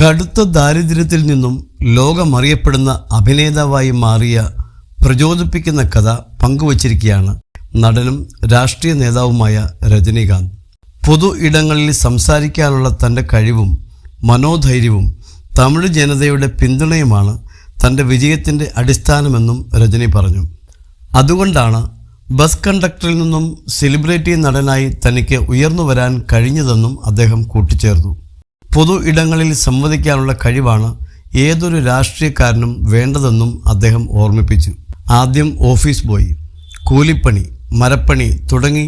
കടുത്ത ദാരിദ്ര്യത്തിൽ നിന്നും ലോകമറിയപ്പെടുന്ന അഭിനേതാവായി മാറിയ പ്രചോദിപ്പിക്കുന്ന കഥ പങ്കുവച്ചിരിക്കുകയാണ് നടനും രാഷ്ട്രീയ നേതാവുമായ രജനീകാന്ത്. പൊതു ഇടങ്ങളിൽ സംസാരിക്കാനുള്ള തന്റെ കഴിവും മനോധൈര്യവും തമിഴ് ജനതയുടെ പിന്തുണയുമാണ് തന്റെ വിജയത്തിന്റെ അടിസ്ഥാനമെന്നും രജനി പറഞ്ഞു. അതുകൊണ്ടാണ് ബസ് കണ്ടക്ടറിൽ നിന്നും സെലിബ്രിറ്റി നടനായി തനിക്ക് ഉയർന്നു വരാൻ കഴിഞ്ഞതെന്നും അദ്ദേഹം കൂട്ടിച്ചേർത്തു. പൊതു ഇടങ്ങളിൽ സംവദിക്കാനുള്ള കഴിവാണ് ഏതൊരു രാഷ്ട്രീയക്കാരനും വേണ്ടതെന്നും അദ്ദേഹം ഓർമ്മിപ്പിച്ചു. ആദ്യം ഓഫീസ് ബോയ് കൂലിപ്പണി മരപ്പണി തുടങ്ങി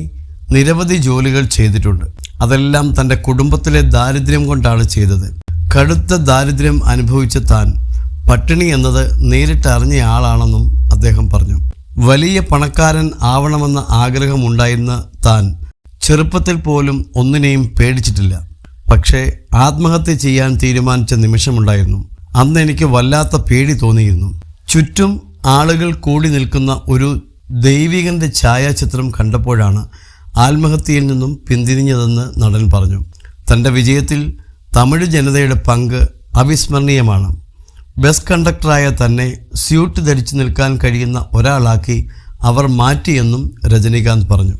നിരവധി ജോലികൾ ചെയ്തിട്ടുണ്ട്. അതെല്ലാം തന്റെ കുടുംബത്തിലെ ദാരിദ്ര്യം കൊണ്ടാണ് ചെയ്തത്. കടുത്ത ദാരിദ്ര്യം അനുഭവിച്ച താൻ പട്ടിണി എന്നത് നേരിട്ട് അറിഞ്ഞ ആളാണെന്നും അദ്ദേഹം പറഞ്ഞു. വലിയ പണക്കാരൻ ആവണമെന്ന ആഗ്രഹമുണ്ടായിരുന്ന താൻ ചെറുപ്പത്തിൽ പോലും ഒന്നിനെയും പേടിച്ചിട്ടില്ല. പക്ഷേ ആത്മഹത്യ ചെയ്യാൻ തീരുമാനിച്ച നിമിഷമുണ്ടായിരുന്നു. അന്ന് എനിക്ക് വല്ലാത്ത പേടി തോന്നിയിരുന്നു. ചുറ്റും ആളുകൾ കൂടി നിൽക്കുന്ന ഒരു ദൈവികന്റെ ഛായാചിത്രം കണ്ടപ്പോഴാണ് ആത്മഹത്യയിൽ നിന്നും പിന്തിരിഞ്ഞതെന്ന് നടൻ പറഞ്ഞു. തന്റെ വിജയത്തിൽ തമിഴ് ജനതയുടെ പങ്ക് അവിസ്മരണീയമാണ്. ബസ് കണ്ടക്ടറായ തന്നെ സ്യൂട്ട് ധരിച്ചു നിൽക്കാൻ കഴിയുന്ന ഒരാളാക്കി അവർ മാറ്റിയെന്നും രജനീകാന്ത് പറഞ്ഞു.